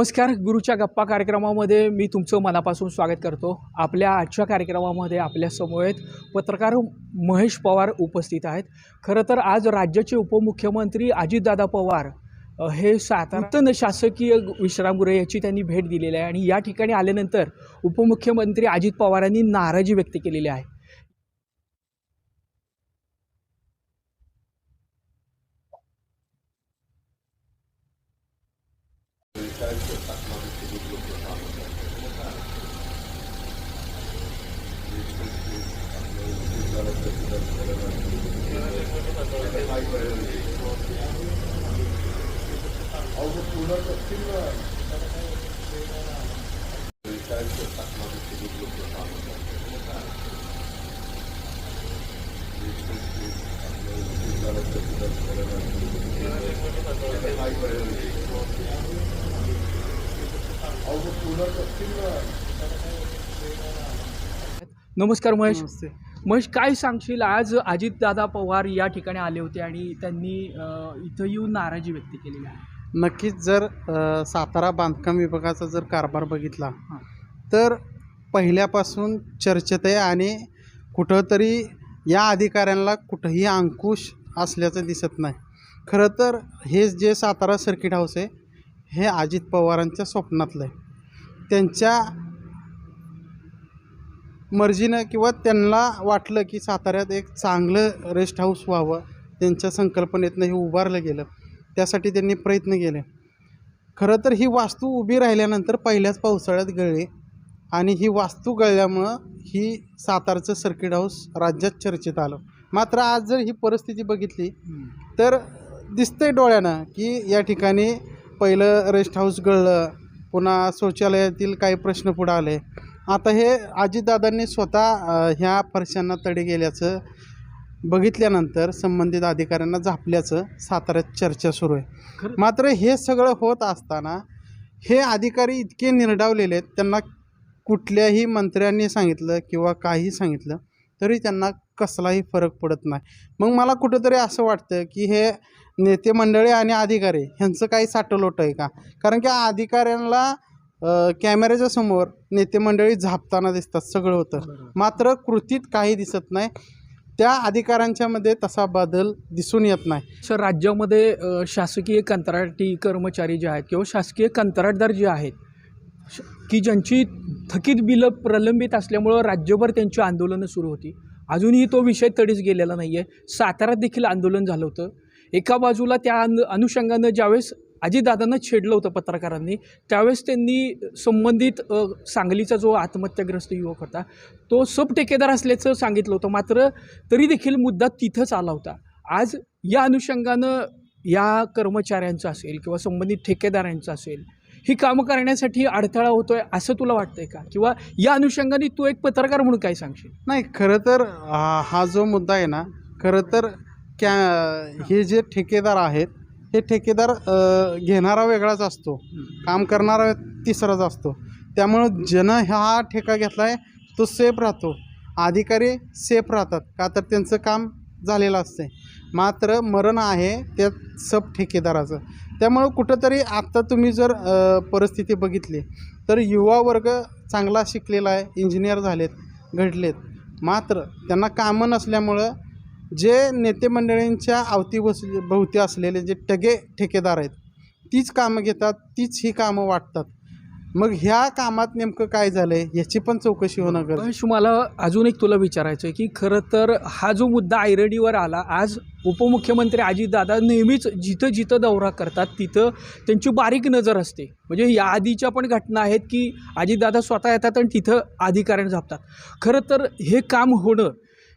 नमस्कार गुरुच्या गप्पा कार्यक्रमामध्ये मी तुमचं मनापासून स्वागत करतो. आपल्या आजच्या कार्यक्रमामध्ये आपल्या समवेत पत्रकार महेश पवार उपस्थित आहेत. खरं तर आज राज्याचे उपमुख्यमंत्री अजितदादा पवार हे सातारा शासकीय विश्रामगृह याची त्यांनी भेट दिलेली आहे आणि या ठिकाणी आल्यानंतर उपमुख्यमंत्री अजित पवारांनी नाराजी व्यक्त केलेली आहे. चाळीस तासामध्ये दूध लोक चाळीस तासामध्ये दूध लोक Thank you. नमस्कार महेश. महेश काय सांगशील? आज अजितदादा पवार या ठिकाणी आले होते आणि त्यांनी इथं येऊन नाराजी व्यक्त केलेली आहे. नक्कीच जर अ, सातारा बांधकाम विभागाचा जर कारभार बघितला हां. तर पहिल्यापासून चर्चेत आहे आणि कुठंतरी या अधिकाऱ्यांना कुठंही अंकुश असल्याचं दिसत नाही. खरं तर हे जे सातारा सर्किट हाऊस आहे हे अजित पवारांच्या स्वप्नातलं आहे. त्यांच्या मर्जीनं किंवा त्यांना वाटलं की साताऱ्यात एक चांगलं रेस्ट हाऊस व्हावं त्यांच्या संकल्पनेतनं हे उभारलं गेलं त्यासाठी त्यांनी प्रयत्न केले. खरं तर ही वास्तू उभी राहिल्यानंतर पहिल्याच पावसाळ्यात गळली आणि ही वास्तू गळल्यामुळं ही सातारचं सर्किट हाऊस राज्यात चर्चेत आलं. मात्र आज जर ही परिस्थिती बघितली तर दिसतंय डोळ्यानं की या ठिकाणी पहिलं रेस्ट हाऊस गळलं पुन्हा शौचालयातील काही प्रश्न पुढे आले. आता हे अजितदादांनी स्वतः ह्या फरशांना तडे गेल्याचं बघितल्यानंतर संबंधित अधिकाऱ्यांना झापल्याचं साताऱ्यात चर्चा सुरू आहे. मात्र हे सगळं होत असताना हे अधिकारी इतके निर्डावलेले आहेत त्यांना कुठल्याही मंत्र्यांनी सांगितलं किंवा काही सांगितलं तरी त्यांना कसलाही फरक पडत नाही. मग मला कुठंतरी असं वाटतं की हे नेते मंडळी आणि अधिकारी ह्यांचं काही साठलोट आहे का? कारण की अधिकाऱ्यांना कॅमेऱ्याच्या समोर नेते मंडळी झापताना दिसतात सगळं होतं. मात्र कृतीत काही दिसत नाही. त्या अधिकाऱ्यांच्यामध्ये तसा बदल दिसून येत नाही. सर राज्यामध्ये शासकीय कंत्राटी कर्मचारी जे आहेत किंवा शासकीय कंत्राटदार जे आहेत की ज्यांची थकीत बिलं प्रलंबित असल्यामुळं राज्यभर त्यांची आंदोलनं सुरू होती. अजूनही तो विषय तडीच गेलेला नाही आहे साताऱ्यात देखील आंदोलन झालं होतं. एका बाजूला त्या अनुषंगानं ज्यावेळेस अजितदादांना छेडलं होतं पत्रकारांनी त्यावेळेस त्यांनी संबंधित सांगलीचा जो आत्महत्याग्रस्त युवक होता तो सब ठेकेदार असल्याचं सांगितलं होतं. मात्र तरी देखील मुद्दा तिथंच आला होता. आज या अनुषंगानं या कर्मचाऱ्यांचं असेल किंवा संबंधित ठेकेदारांचं असेल ही कामं करण्यासाठी अडथळा होतोय असं तुला वाटतंय का? किंवा या अनुषंगाने तू एक पत्रकार म्हणून काय सांगशील? नाही खरं तर हा जो मुद्दा आहे ना खरं तर क्या हे जे ठेकेदार आहेत हे ठेकेदार घेणारा वेगळाच असतो. काम करणारा तिसराच असतो. त्यामुळं ज्यानं हा ठेका घेतला आहे तो सेफ राहतो. अधिकारी सेफ राहतात. का तर त्यांचं काम झालेलं असते मात्र मरण आहे त्या सब ठेकेदाराचं. त्यामुळं कुठंतरी आत्ता तुम्ही जर परिस्थिती बघितली तर युवा वर्ग चांगला शिकलेला आहे इंजिनियर झालेत घडलेत. मात्र त्यांना कामं नसल्यामुळं जे नेते मंडळींच्या बस भोवती असलेले जे टगे ठेकेदार आहेत तीच कामं घेतात तीच ही कामं वाटतात. मग ह्या कामात नेमकं काय झालं आहे पण चौकशी होणं गरजेचं. महेश मला अजून एक तुला विचारायचं आहे की खरं तर हा जो मुद्दा आयरडीवर आला आज उपमुख्यमंत्री अजितदादा नेहमीच जिथं जिथं दौरा करतात तिथं त्यांची बारीक नजर असते. म्हणजे या आधीच्या पण घटना आहेत की अजितदादा स्वतः येतात आणि तिथं अधिकाऱ्यांना झापतात. खरं तर हे काम होणं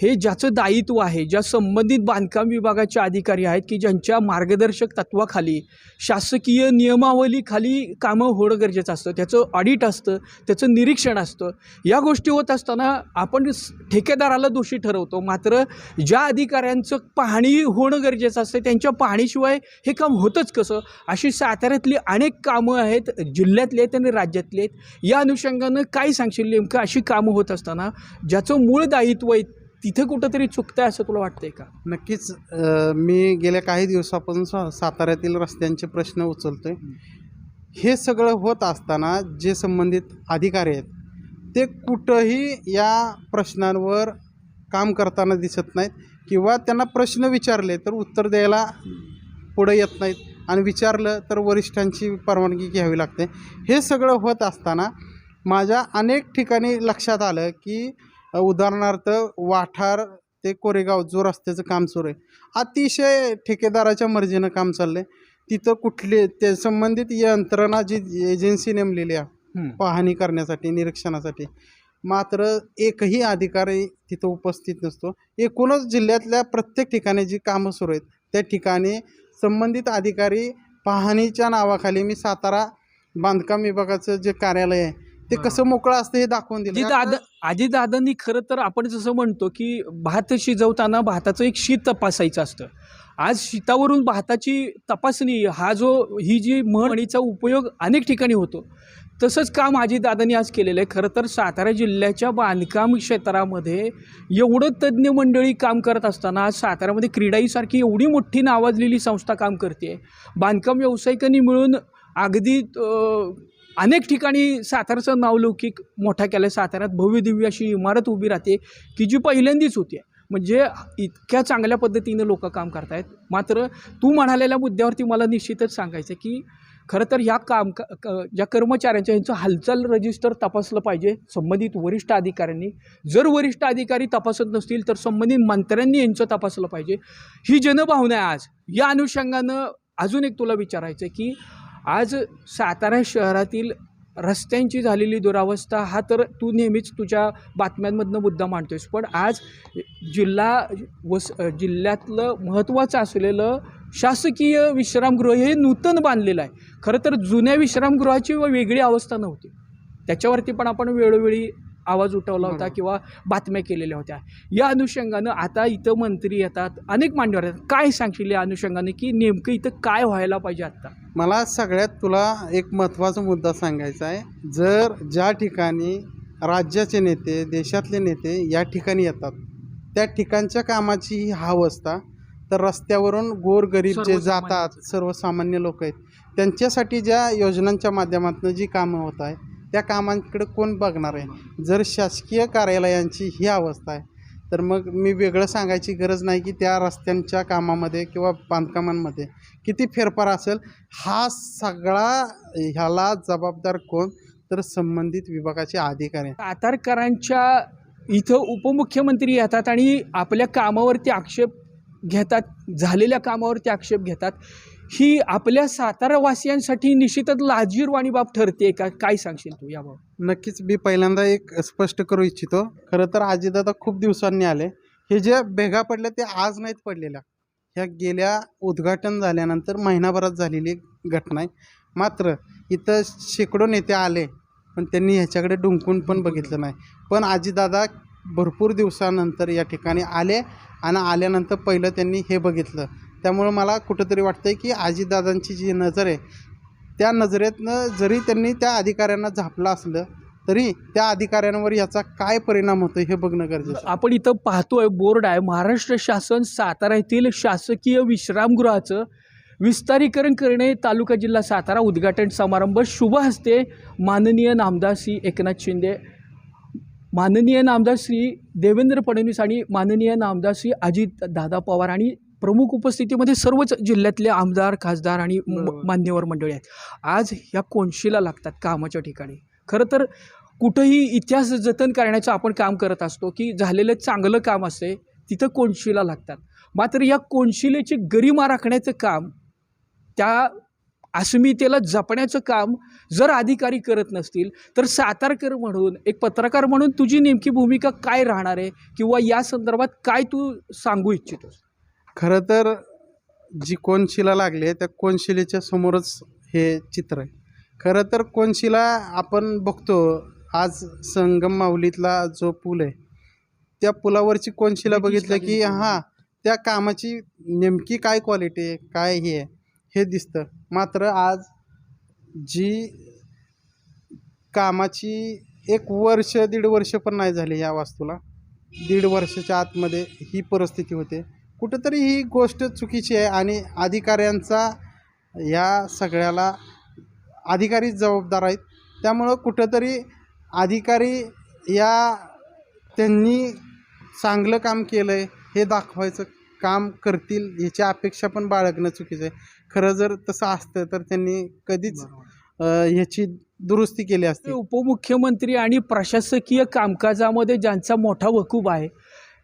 हे ज्याचं दायित्व आहे ज्या संबंधित बांधकाम विभागाचे अधिकारी आहेत की ज्यांच्या मार्गदर्शक तत्वाखाली शासकीय नियमावलीखाली कामं होणं गरजेचं असतं त्याचं ऑडिट असतं त्याचं निरीक्षण असतं. या गोष्टी होत असताना आपण ठेकेदाराला दोषी ठरवतो. मात्र ज्या अधिकाऱ्यांचं पाहणी होणं गरजेचं असतं त्यांच्या पाहणीशिवाय हे काम होतंच कसं? अशी साताऱ्यातली अनेक कामं आहेत जिल्ह्यातली आहेत आणि राज्यातली आहेत. या अनुषंगानं काय सांगशील नेमकं अशी कामं होत असताना ज्याचं मूळ दायित्व आहे तिथं कुठंतरी चुकतंय असं तुला वाटतंय का? नक्कीच अ, मी गेल्या काही दिवसापासून सा साताऱ्यातील रस्त्यांचे प्रश्न उचलतोय. हे सगळं होत असताना जे संबंधित अधिकारी आहेत ते कुठंही या प्रश्नांवर काम करताना दिसत नाहीत किंवा त्यांना प्रश्न विचारले तर उत्तर द्यायला पुढे येत नाहीत आणि विचारलं तर वरिष्ठांची परवानगी घ्यावी लागते. हे सगळं होत असताना माझ्या अनेक ठिकाणी लक्षात आलं की उदाहरणार्थ वाठार ते कोरेगाव जो रस्त्याचं काम सुरू आहे. अतिशय ठेकेदाराच्या मर्जीनं काम चाललं आहे तिथं कुठले ते संबंधित यंत्रणा जी एजन्सी नेमलेली आहे पाहणी करण्यासाठी निरीक्षणासाठी मात्र एकही अधिकारी तिथं उपस्थित नसतो. एकूणच जिल्ह्यातल्या प्रत्येक ठिकाणी जी कामं सुरू आहेत त्या ठिकाणी संबंधित अधिकारी पाहणीच्या नावाखाली मी सातारा बांधकाम विभागाचं जे कार्यालय आहे ते कसं मोकळं असतं हे दाखवून दिलं. दादा आजी दादांनी खरं तर आपण जसं म्हणतो की भात शिजवताना भाताचं एक शीत तपासायचं असतं. आज शीतावरून भाताची तपासणी हा जो ही जी म्हणीचा उपयोग अनेक ठिकाणी होतो. तसंच काम दादांनी आज केलेलं आहे. खरं तर सातारा जिल्ह्याच्या बांधकाम क्षेत्रामध्ये एवढं तज्ज्ञ मंडळी काम करत असताना आज साताऱ्यामध्ये क्रीडाईसारखी एवढी मोठी नावाजलेली संस्था काम करते बांधकाम व्यावसायिकांनी मिळून अगदी अनेक ठिकाणी सातारचं नावलौकिक मोठा केलं साताऱ्यात भव्य दिव्य अशी इमारत उभी राहते की जी पहिल्यांदीच होती. म्हणजे इतक्या चांगल्या पद्धतीनं लोक काम करतायत. मात्र तू म्हणालेल्या मुद्द्यावरती मला निश्चितच सांगायचं आहे की खरं तर ह्या काम क- क- ज्या कर्मचाऱ्यांच्या यांचं हालचाल रजिस्टर तपासलं पाहिजे संबंधित वरिष्ठ अधिकाऱ्यांनी. जर वरिष्ठ अधिकारी तपासत नसतील तर संबंधित मंत्र्यांनी यांचं तपासलं पाहिजे. ही जनभावना आहे आज. या अनुषंगानं अजून एक तुला विचारायचं आहे की आज सातारा शहरातील रस्त्यांची झालेली दुरावस्था हा तर तू नेहमीच तुझ्या बातम्यांमधनं मुद्दा मांडतोयस. पण आज जिल्हा वस जिल्ह्यातलं महत्त्वाचं असलेलं शासकीय विश्रामगृह हे नूतन बांधलेलं आहे. खरं तर जुन्या विश्रामगृहाची व वेगळी अवस्था नव्हती. त्याच्यावरती पण आपण वेळोवेळी आवाज उठवला होता. किंवा बातम्या केलेल्या होत्या. या अनुषंगानं आता इथं मंत्री येतात अनेक मान्यवर येतात. काय सांगशील या अनुषंगाने की नेमकं इथं काय व्हायला पाहिजे आत्ता? मला सगळ्यात तुला एक महत्त्वाचा मुद्दा सांगायचा आहे. जर ज्या ठिकाणी राज्याचे नेते देशातले नेते या ठिकाणी येतात त्या ठिकाणच्या कामाची ही अवस्था तर रस्त्यावरून गोरगरीब जे जातात सर्वसामान्य लोक आहेत. त्यांच्यासाठी ज्या योजनांच्या माध्यमातून जी कामं होत आहे त्या कामांकडे कोण बघणार आहे? जर शासकीय कार्यालयांची ही अवस्था आहे तर मग मी वेगळं सांगायची गरज नाही की त्या रस्त्यांच्या कामामध्ये किंवा बांधकामांमध्ये किती फेरफार असेल हा सगळा ह्याला जबाबदार कोण? तर संबंधित विभागाचे अधिकारी आहेत. इथं उपमुख्यमंत्री येतात आणि आपल्या कामावरती आक्षेप घेतात झालेल्या कामावरती आक्षेप घेतात. ही आपल्या सातारावासियांसाठी निश्चितच लाजीरवाणी बाब ठरते का? काय सांगशील तू याबाबत? नक्कीच मी पहिल्यांदा एक स्पष्ट करू इच्छितो. खरं तर आजीदादा खूप दिवसांनी आले. हे जे भेगा पडल्या ते आज नाहीत पडलेल्या. ह्या गेल्या उद्घाटन झाल्यानंतर महिनाभरात झालेली घटना आहे. मात्र इथं शेकडो नेते आले पण त्यांनी ह्याच्याकडे डुंकून पण बघितलं नाही. पण आजीदादा भरपूर दिवसानंतर या ठिकाणी आले आणि आल्यानंतर पहिलं त्यांनी हे बघितलं. त्यामुळं मला कुठंतरी वाटतं आहे की आजीदादांची जी नजर आहे त्या नजरेतनं जरी त्यांनी त्या अधिकाऱ्यांना झापलं असलं तरी त्या अधिकाऱ्यांवर याचा काय परिणाम होतो हे बघणं गरजेचं आपण इथं पाहतोय बोर्ड आहे. महाराष्ट्र शासन सातारा येथील शासकीय विश्रामगृहाचं विस्तारीकरण करणे तालुका जिल्हा सातारा उद्घाटन समारंभ. शुभ हस्ते माननीय नामदार श्री एकनाथ शिंदे माननीय नामदार श्री देवेंद्र फडणवीस आणि माननीय नामदार श्री अजित दादा पवार आणि प्रमुख उपस्थितीमध्ये सर्वच जिल्ह्यातले आमदार खासदार आणि. मान्यवर मंडळी आहेत. आज ह्या कोणशीला लागतात कामाच्या ठिकाणी. खरं तर कुठंही इतिहास जतन करण्याचं आपण काम करत असतो की झालेलं चांगलं काम असते तिथं कोणशीला लागतात. मात्र या कोणशिलेची गरिमा राखण्याचं काम त्या अस्मितेला जपण्याचं काम जर अधिकारी करत नसतील तर सातारकर म्हणून एक पत्रकार म्हणून तुझी नेमकी भूमिका काय राहणार आहे किंवा या संदर्भात काय तू सांगू इच्छितोस? खरं तर जी कोनशिला लागली आहे त्या कोनशिलेच्या समोरच हे चित्र आहे. खरं तर कोनशिला आपण बघतो आज संगम माऊलीतला जो पूल आहे त्या पुलावरची कोनशिला बघितलं की हां त्या कामाची नेमकी काय क्वालिटी आहे काय हे आहे हे दिसतं. मात्र आज जी कामाची एक वर्ष दीड वर्ष पण नाही झाली या वास्तूला. दीड वर्षाच्या आतमध्ये ही परिस्थिती होते. कुठंतरी ही गोष्ट चुकीची आहे आणि अधिकाऱ्यांचा या सगळ्याला अधिकारीच जबाबदार आहेत. त्यामुळं कुठंतरी अधिकारी या त्यांनी चांगलं काम केलं आहे हे दाखवायचं काम करतील याची अपेक्षा पण बाळगणं चुकीचं आहे. खरं जर तसं असतं तर त्यांनी कधीच ह्याची दुरुस्ती केली असते. उपमुख्यमंत्री आणि प्रशासकीय कामकाजामध्ये ज्यांचा मोठा वकूब आहे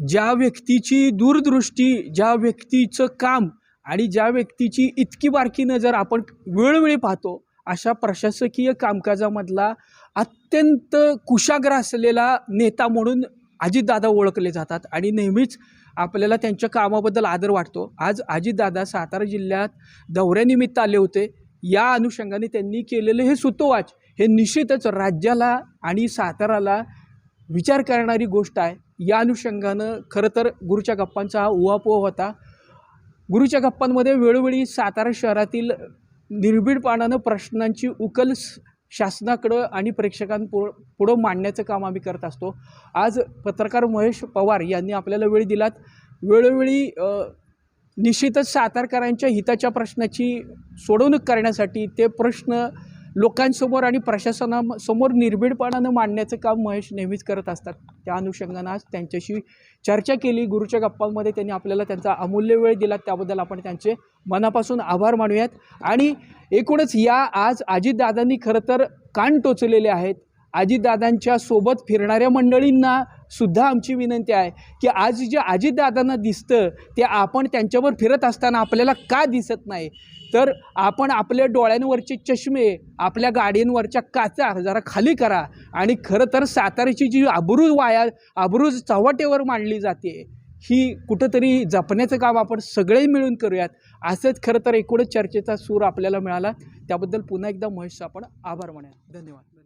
ज्या व्यक्तीची दूरदृष्टी ज्या व्यक्तीचं काम आणि ज्या व्यक्तीची इतकी बारकी नजर आपण वेळोवेळी पाहतो अशा प्रशासकीय कामकाजामधला अत्यंत कुशाग्र असलेला नेता म्हणून अजितदादा ओळखले जातात आणि नेहमीच आपल्याला त्यांच्या कामाबद्दल आदर वाटतो. आज अजितदादा सातारा जिल्ह्यात दौऱ्यानिमित्त आले होते. या अनुषंगाने त्यांनी केलेलं हे सुतोवाच हे निश्चितच राज्याला आणि साताराला विचार करणारी गोष्ट आहे. या अनुषंगानं खरं तर गुरुच्या गप्पांचा हा उहापोह होता. गुरुच्या गप्पांमध्ये वेळोवेळी सातारा शहरातील निर्भीडपणानं प्रश्नांची उकल शासनाकडं आणि प्रेक्षकांपु पुढं मांडण्याचं काम आम्ही करत असतो. आज पत्रकार महेश पवार यांनी आपल्याला वेळ दिलात. वेळोवेळी निश्चितच सातारकरांच्या हिताच्या प्रश्नाची सोडवणूक करण्यासाठी ते प्रश्न लोकांसमोर आणि प्रशासनासमोर निर्भीडपणानं मांडण्याचं काम महेश नेहमीच करत असतात. त्या अनुषंगानं आज त्यांच्याशी चर्चा केली. गुरुच्या गप्पांमध्ये त्यांनी आपल्याला त्यांचा अमूल्य वेळ दिला. त्याबद्दल आपण त्यांचे मनापासून आभार मानूयात. आणि एकूणच या आज अजितदादांनी खरं तर कान टोचलेले आहेत. आजीदादांच्या सोबत फिरणाऱ्या मंडळींना सुद्धा आमची विनंती आहे की आज जे आजीदादांना दिसतं ते आपण त्यांच्यावर फिरत असताना आपल्याला का दिसत नाही? तर आपण आपल्या डोळ्यांवरचे चष्मे आपल्या गाडींवरच्या काचा जरा खाली करा आणि खरं तर साताऱ्याची जी आबरू वाया आबरू चव्हाटेवर मांडली जाते ही कुठंतरी जपण्याचं काम आपण सगळे मिळून करूयात. असंच खरं तर एकूणच चर्चेचा सूर आपल्याला मिळाला. त्याबद्दल पुन्हा एकदा महेशचा आपण आभार मानूयात. धन्यवाद.